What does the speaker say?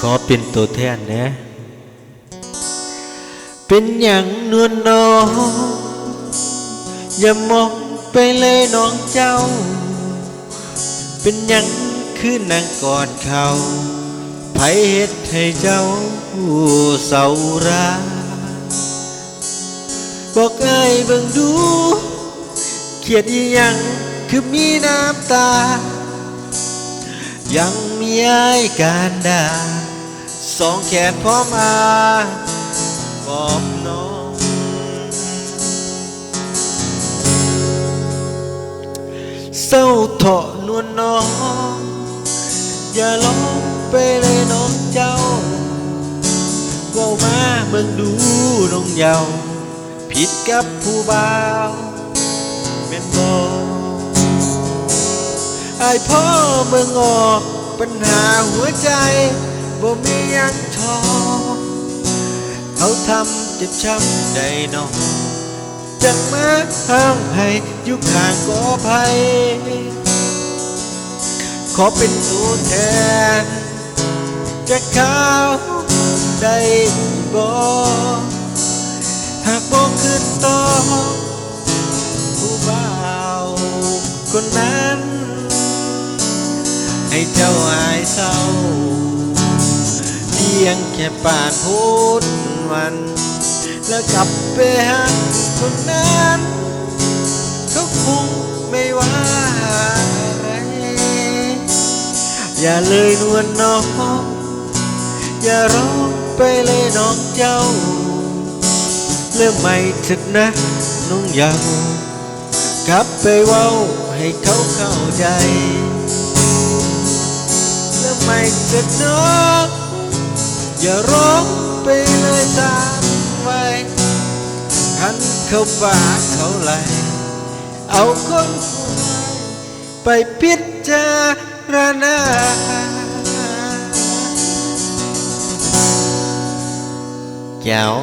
ขอเป็นตัวแทนนะ เป็นอย่างนวลน้องอย่ามองไปเลยน้องเจ้า เป็นหยังคือนางกอดเขาไผเฮ็ดให้เจ้าเศร้าราบอกเอ้ยเบิ่งดูเขียดอีหยังคือมีน้ำตา ยัง มีไอ้ายการดาสองแขนพร้อมอาปอบน้อง เศร้าเถาะนวลน้อง อย่าร้องไปเลยน้องเจ้าเว้ามาเบิ่งดูน้องเยาวผิดกับผู้บ่าวเป็นบอกไอพ่อเบิ่งออก ปัญหาหัวใจบ่มียังทอ เขาทำเจ็บช้ำใจน้องจังมาห้างให้อยู่ข้างกอไผ่ขอเป็นตัวแทนจะเข้าได้บ่หากบอกขึ้นต่อผู้บ่าวคนนั้น ให้เจ้าอายเศร้าเพียงแค่ป่านพูดวัน แล้วกลับไปหาคนนั้นเขาคงไม่ว่าอะไร อย่าเลยนวลน้องอย่าร้องไปเลยน้องเจ้าเริ่มใหม่เถิดนะน้องยาวกลับไปเว้าให้เขาเข้าใจ เริ่มใหม่เถิดน้ออย่าร้องไปเลยตามไว้หันเข้าป่าเขาไหล เอาคนไปพิจารณาแก้ว